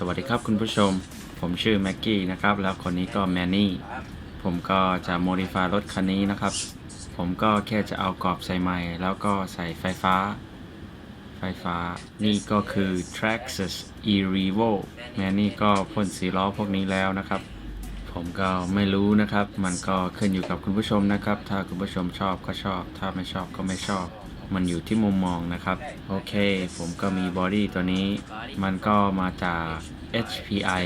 สวัสดีครับคุณผู้ชม ผมชื่อแม็กกี้นะครับ แล้วคนนี้ก็แมนนี่ ผมก็จะโมดิฟายรถคันนี้นะครับ ผมก็แค่จะเอากรอบใส่ใหม่ แล้วก็ใส่ไฟฟ้า ไฟฟ้า นี่ก็คือ Traxxas e-revo แมนนี่ก็พ่นสีล้อพวกนี้แล้วนะครับ ผมก็ไม่รู้นะครับ มันก็ขึ้นอยู่กับคุณผู้ชมนะครับ ถ้าคุณผู้ชมชอบก็ชอบ ถ้าไม่ชอบก็ไม่ชอบ มันอยู่ที่มุมมองนะครับ โอเค ผมก็มีบอดี้ตัวนี้ มันก็มาจาก HPI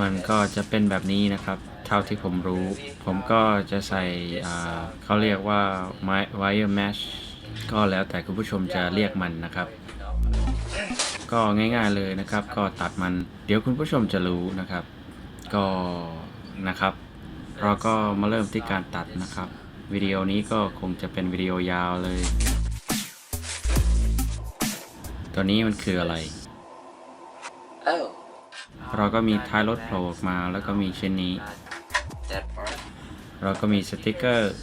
มันก็จะเป็นแบบนี้นะครับ เท่าที่ผมรู้ ผมก็จะใส่เขาเรียกว่า wire mesh ก็แล้วแต่คุณผู้ชมจะเรียกมันนะครับ ก็ง่ายๆเลยนะครับ ก็ตัดมัน เดี๋ยวคุณผู้ชมจะรู้นะครับ ก็นะครับ เราก็มาเริ่มที่การตัดนะครับ วิดีโอนี้ก็คงจะเป็นวิดีโอยาวเลย ตัวนี้มันคืออะไร Oh. เราก็มีท้ายรถโผล่ออกมาแล้วก็มีชิ้นนี้ That part. เราก็มีสติกเกอร์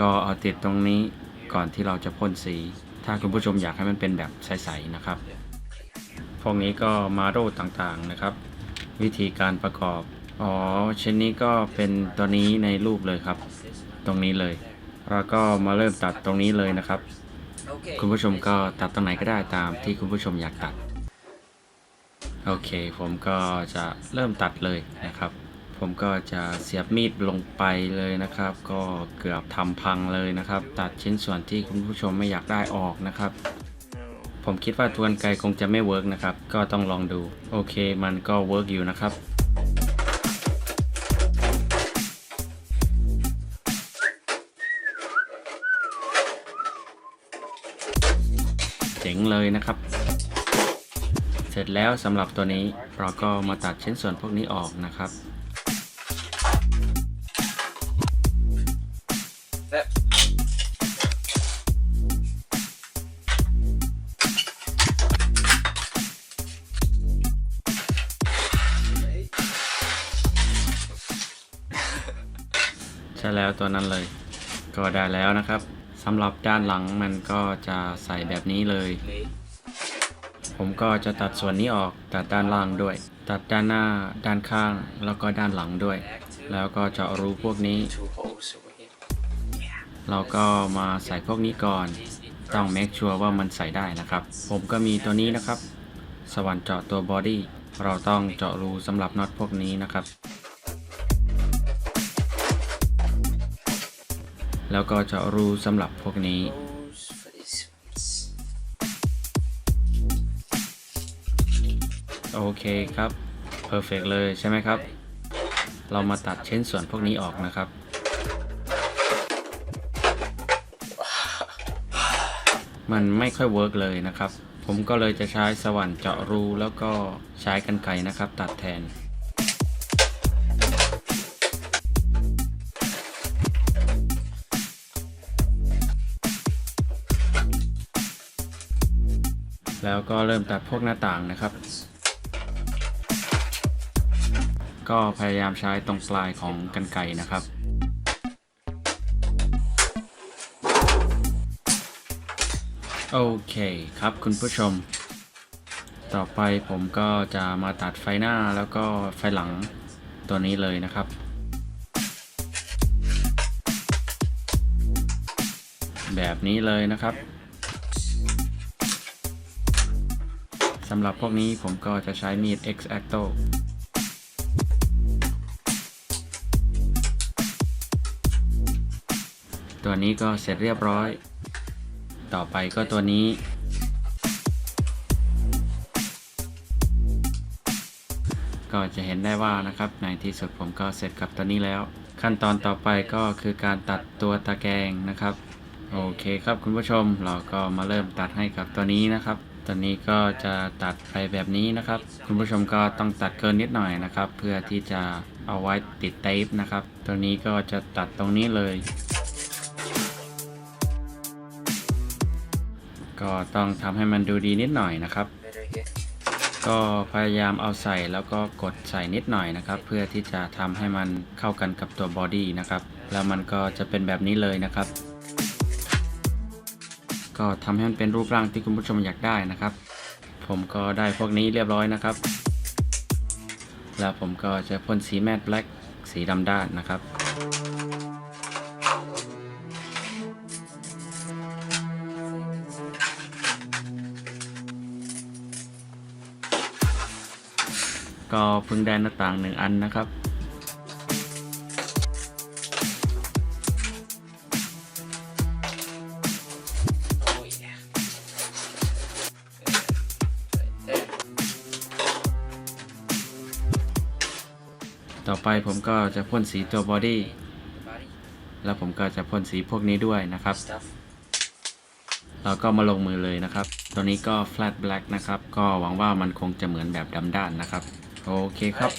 ก็เอาติดตรงนี้ก่อนที่เราจะพ่นสี ถ้าคุณผู้ชมอยากให้มันเป็นแบบใสๆนะครับ พวกนี้ก็มาโรต่างๆนะครับ วิธีการประกอบ อ๋อชิ้นนี้ก็เป็นตัวนี้ในรูปเลยครับ ตรงนี้เลย เราก็มาเริ่มตัดตรงนี้เลยนะครับ Okay. คุณผู้ชมก็ตัดตรงไหนก็ได้ตามที่คุณผู้ชมอยากตัด โอเค ผมก็จะเริ่มตัดเลยนะครับ ผมก็จะเสียบมีดลงไปเลยนะครับ ก็เกือบทำพังเลยนะครับ ตัดชิ้นส่วนที่คุณผู้ชมไม่อยากได้ออกนะครับ ผมคิดว่าทวนไกลคงจะไม่เวิร์กนะครับ ก็ต้องลองดู โอเค มันก็เวิร์กอยู่นะครับ เจ๋งเลยนะครับ เสร็จแล้วสำหรับตัวนี้เราก็มาตัดชิ้นส่วนพวกนี้ออกนะครับใช่แล้วตัวนั้นเลย ก็ได้แล้วนะครับ สำหรับด้านหลังมันก็จะใส่แบบนี้เลย ผมก็จะตัดส่วนนี้ออกตัดด้านล่างด้วย ตัดด้านหน้าด้านข้าง แล้วก็ด้านหลังด้วย แล้วก็เจาะรูพวกนี้ เราก็มาใส่พวกนี้ก่อน ต้อง make sure ว่ามันใส่ได้นะครับ ผมก็มีตัวนี้นะครับ สว่านเจาะตัวบอดี้เราต้องเจาะรูสำหรับน็อตพวกนี้นะครับ แล้วก็เจาะรูสำหรับพวกนี้ โอเคครับ perfect เลยใช่ไหมครับ เรามาตัดชิ้นส่วนพวกนี้ออกนะครับ มันไม่ค่อยเวิร์กเลยนะครับ ผมก็เลยจะใช้สว่านเจาะรูแล้วก็ใช้กันไกนะครับตัดแทน แล้วก็เริ่มตัดพวกหน้าต่างนะครับ ก็พยายามใช้ตรงปลายของกันไกรนะครับโอเคครับคุณผู้ชม ต่อไปผมก็จะมาตัดไฟหน้าแล้วก็ไฟหลังตัวนี้เลยนะครับ แบบนี้เลยนะครับ สำหรับพวกนี้ผมก็จะใช้มีด X-Acto ตัวนี้ก็เสร็จเรียบร้อย ต่อไปก็ตัวนี้ ก็จะเห็นได้ว่านะครับ ในที่สุดผมก็เสร็จกับตัวนี้แล้ว ขั้นตอนต่อไปก็คือการตัดตัวตะแกรงนะครับ โอเคครับคุณผู้ชมเราก็มาเริ่มตัดให้กับตัวนี้นะครับ ตัวนี้ก็จะตัดไปแบบนี้นะครับ คุณผู้ชมก็ต้องตัดเกินนิดหน่อยนะครับ เพื่อที่จะเอาไว้ติดเทปนะครับ ตัวนี้ก็จะตัดตรงนี้เลย ก็ต้องทำให้มันดูดีนิดหน่อยนะครับ ก็พยายามเอาใส่แล้วก็กดใส่นิดหน่อยนะครับ เพื่อที่จะทำให้มันเข้ากันกับตัวบอดี้นะครับ แล้วมันก็จะเป็นแบบนี้เลยนะครับ ก็ทำให้มันเป็นรูปร่างที่คุณผู้ชมอยากได้นะครับ ผมก็ได้พวกนี้เรียบร้อยนะครับ แล้วผมก็จะพ่นสีแมตต์แบล็กสีดำด้านนะครับก็เพิ่งได้หน้าต่างหนึ่งอันนะครับ ไปผมก็จะพ่นสีตัวบอดี้แล้วผมก็จะพ่นสีพวกนี้ด้วยนะครับ เราก็มาลงมือเลยนะครับ ตัวนี้ก็ flat black นะครับ ก็หวังว่ามันคงจะเหมือนแบบดำด้านนะครับ โอเคครับ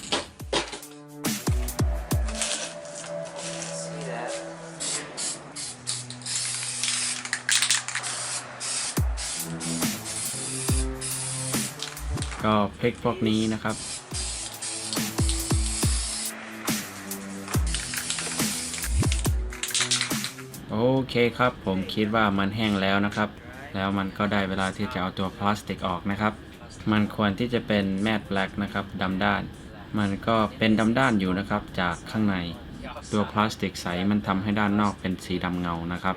ก็เพลิกพวกนี้นะครับ เคครับ ผมคิดว่ามันแห้งแล้วนะครับ แล้วมันก็ได้เวลาที่จะเอาตัวพลาสติกออกนะครับ มันควรที่จะเป็นแมตต์แบล็กนะครับดำด้าน มันก็เป็นดำด้านอยู่นะครับจากข้างใน ตัวพลาสติกใสมันทำให้ด้านนอกเป็นสีดำเงานะครับ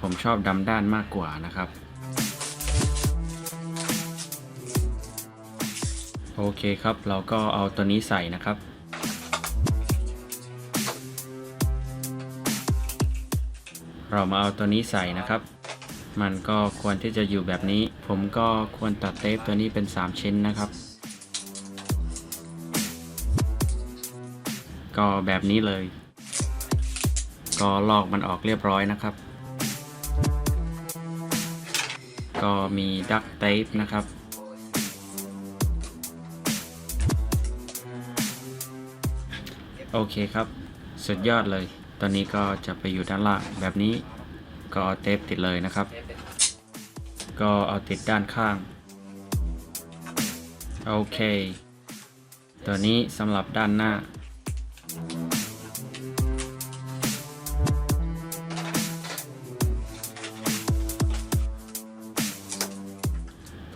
ผมชอบดำด้านมากกว่านะครับโอเคครับ เราก็เอาตัวนี้ใส่นะครับ เรามาเอาตัวนี้ใส่นะครับ มันก็ควรที่จะอยู่แบบนี้ ผมก็ควรตัดเทปตัวนี้เป็น 3 ชิ้นนะครับ ก็แบบนี้เลย ก็ลอกมันออกเรียบร้อยนะครับ ก็มีดักเทปนะครับโอเคครับ สุดยอดเลย ตอนนี้ก็จะไปอยู่ด้านล่างแบบนี้ก็เอาเทปติดเลยนะครับ ก็เอาติดด้านข้าง โอเค ตัวนี้สำหรับด้านหน้า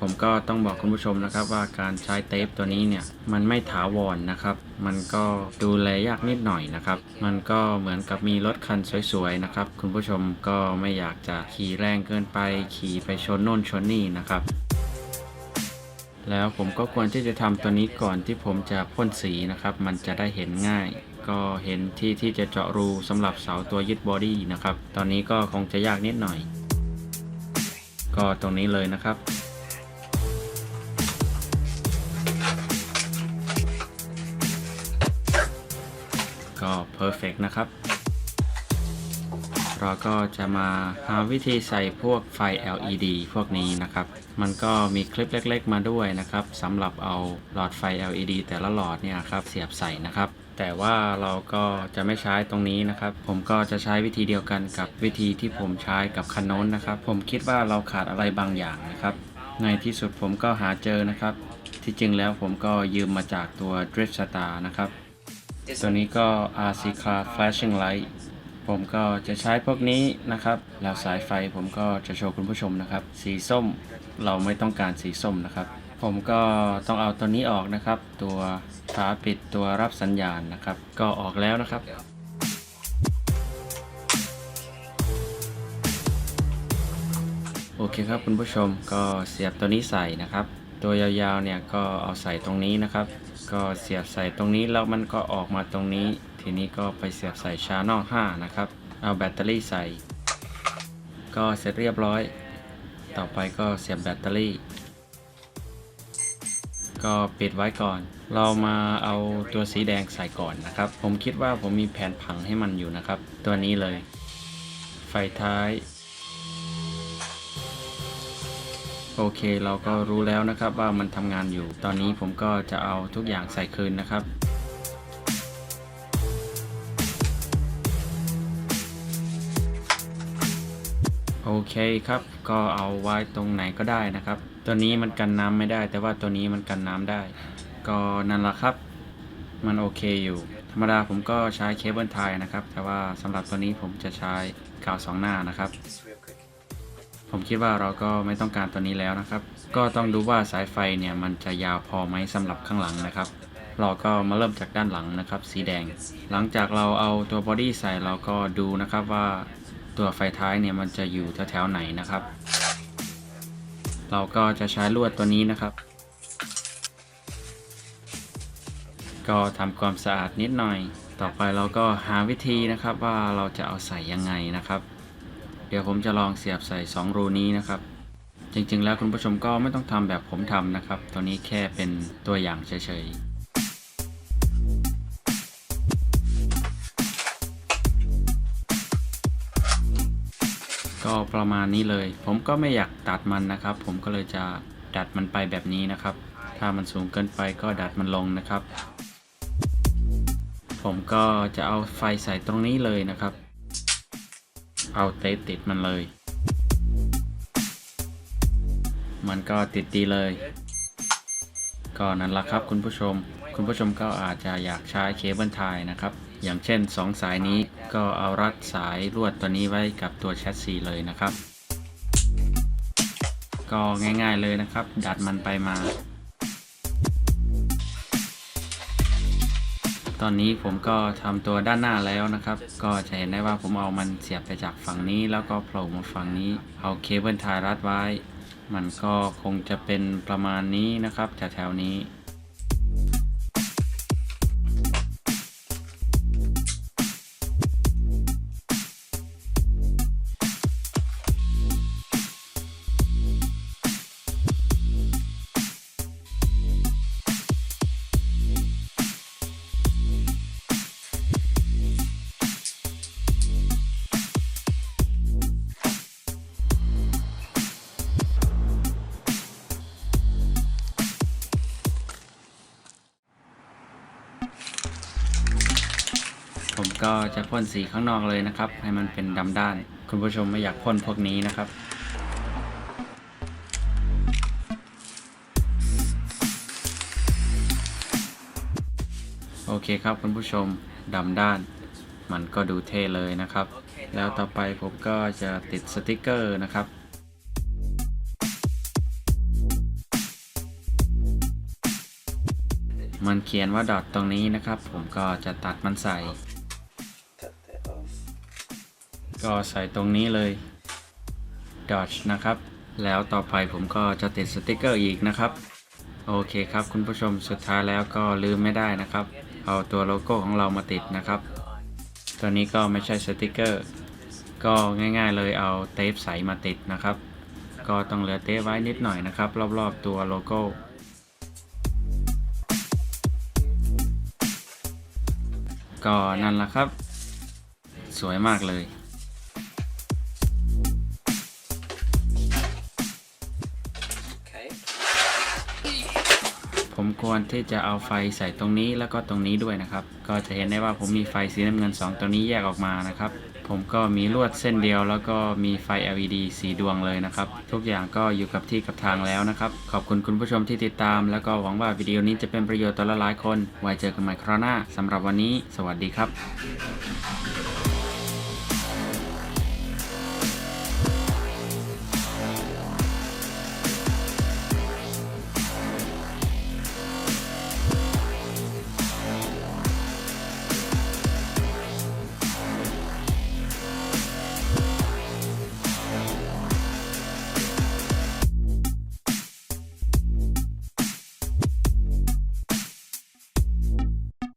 ผมก็ต้องบอกคุณผู้ชมนะครับว่าการใช้เทปตัวนี้เนี่ยมันไม่ถาวรนะครับ มันก็ดูแลยากนิดหน่อยนะครับ มันก็เหมือนกับมีรถคันสวยๆนะครับ คุณผู้ชมก็ไม่อยากจะขี่แรงเกินไป ขี่ไปชนโน่นชนนี่นะครับ แล้วผมก็ควรที่จะทำตัวนี้ก่อนที่ผมจะพ่นสีนะครับ มันจะได้เห็นง่ายก็เห็นที่ที่จะเจาะรูสำหรับเสาตัวยึดบอดี้นะครับ ตอนนี้ก็คงจะยากนิดหน่อย ก็ตรงนี้เลยนะครับ ก็ perfect นะครับ เราก็จะมาหาวิธีใส่พวกไฟ LED พวกนี้นะครับ มันก็มีคลิปเล็กๆ มาด้วยนะครับสำหรับเอาหลอดไฟ LED แต่ละหลอดเนี่ยครับเสียบใส่นะครับแต่ว่าเราก็จะไม่ใช้ตรงนี้นะครับ ผมก็จะใช้วิธีเดียวกันกับวิธีที่ผมใช้กับคันโน้นนะครับ ผมคิดว่าเราขาดอะไรบางอย่างนะครับ ในที่สุดผมก็หาเจอนะครับ ที่จริงแล้วผมก็ยืมมาจากตัว Drift Star นะครับ ตัวนี้ก็ RC Car Flashing Light ผมก็จะใช้พวกนี้นะครับแล้วสายไฟผมก็จะโชว์คุณผู้ชมนะครับ สีส้มเราไม่ต้องการสีส้มนะครับ ผมก็ต้องเอาตัวนี้ออกนะครับ ตัวฝาปิดตัวรับสัญญาณนะครับ ก็ออกแล้วนะครับโอเคครับคุณผู้ชมก็เสียบตัวนี้ใส่นะครับ ตัวยาวๆเนี่ยก็เอาใส่ตรงนี้นะครับ ก็เสียบใส่ตรงนี้แล้วมันก็ออกมาตรงนี้ ทีนี้ก็ไปเสียบใส่ชานอล5นะครับเอาแบตเตอรี่ใส่ ก็เสร็จเรียบร้อย ต่อไปก็เสียบแบตเตอรี่ ก็ปิดไว้ก่อน เรามาเอาตัวสีแดงใส่ก่อนนะครับ ผมคิดว่าผมมีแผนผังให้มันอยู่นะครับ ตัวนี้เลย ไฟท้าย โอเคเราก็รู้แล้วนะครับว่ามันทำงานอยู่ ตอนนี้ผมก็จะเอาทุกอย่างใส่คืนนะครับโอเคครับ ก็เอาไว้ตรงไหนก็ได้นะครับ ตัวนี้มันกันน้ำไม่ได้ แต่ว่าตัวนี้มันกันน้ำได้ ก็นั่นแหละครับ มันโอเคอยู่ ธรรมดาผมก็ใช้เคเบิลไทยนะครับ แต่ว่าสำหรับตัวนี้ผมจะใช้กาวสองหน้านะครับ ผมคิดว่าเราก็ไม่ต้องการตัวนี้แล้วนะครับ ก็ต้องดูว่าสายไฟเนี่ยมันจะยาวพอไหมสำหรับข้างหลังนะครับ เราก็มาเริ่มจากด้านหลังนะครับ สีแดง หลังจากเราเอาตัวบอดี้ใส่เราก็ดูนะครับว่าตัวไฟท้ายเนี่ยมันจะอยู่แถวๆไหนนะครับ เราก็จะใช้ลวดตัวนี้นะครับ ก็ทำความสะอาดนิดหน่อย ต่อไปเราก็หาวิธีนะครับว่าเราจะเอาใส่ยังไงนะครับ เดี๋ยวผมจะลองเสียบใส่ 2 รูนี้นะครับ จริงๆ แล้วคุณผู้ชมก็ไม่ต้องทำแบบผมทำนะครับ ตัวนี้แค่เป็นตัวอย่างเฉยๆก็ประมาณนี้เลย ผมก็ไม่อยากตัดมันนะครับ ผมก็เลยจะดัดมันไปแบบนี้นะครับ ถ้ามันสูงเกินไปก็ดัดมันลงนะครับ ผมก็จะเอาไฟใส่ตรงนี้เลยนะครับ เอาเตปติดมันเลย มันก็ติดดีเลย ก็นั่นละครับคุณผู้ชม คุณผู้ชมก็อาจจะอยากใช้เคเบิลไทยนะครับ อย่างเช่น 2 สายนี้ก็เอารัดสายลวดตัวนี้ไว้กับตัวแชสซีเลยนะครับ ก็ง่ายๆเลยนะครับ ดัดมันไปมา ตอนนี้ผมก็ทำตัวด้านหน้าแล้วนะครับ ก็จะเห็นได้ว่าผมเอามันเสียบไปจากฝั่งนี้ แล้วก็โผล่มาฝั่งนี้ เอาเคเบิลทายรัดไว้ มันก็คงจะเป็นประมาณนี้นะครับแถวๆนี้ ก็จะพ่นสีข้างนอกเลยนะครับ ให้มันเป็นดำด้าน คุณผู้ชมไม่อยากพ่นพวกนี้นะครับโอเคครับคุณผู้ชมดำด้าน มันก็ดูเท่เลยนะครับ แล้วต่อไปผมก็จะติดสติกเกอร์นะครับ มันเขียนว่าดอทตรงนี้นะครับ ผมก็จะตัดมันใส่ ก็ใส่ตรงนี้เลย Dodge นะครับ แล้วต่อไปผมก็จะติดสติกเกอร์อีกนะครับ โอเคครับคุณผู้ชมสุดท้ายแล้วก็ลืมไม่ได้นะครับ เอาตัวโลโก้ของเรามาติดนะครับ ตัวนี้ก็ไม่ใช่สติกเกอร์ ก็ง่ายๆเลยเอาเทปใสมาติดนะครับ ก็ต้องเหลือเทปไว้นิดหน่อยนะครับ รอบๆตัวโลโก้ก็นั่นแหละครับ สวยมากเลย ผมควรที่จะเอาไฟใส่ตรงนี้แล้วก็ตรงนี้ด้วยนะครับ ก็จะเห็นได้ว่าผมมีไฟสีน้ำเงิน 2 ตัวนี้แยกออกมานะครับ ผมก็มีลวดเส้นเดียว แล้วก็มีไฟ LED สีดวงเลยนะครับ ทุกอย่างก็อยู่กับที่กับทางแล้วนะครับ ขอบคุณคุณผู้ชมที่ติดตาม แล้วก็หวังว่าวิดีโอนี้จะเป็นประโยชน์ต่อหลายๆคน ไว้เจอกันใหม่คราวหน้าสำหรับวันนี้ สวัสดีครับ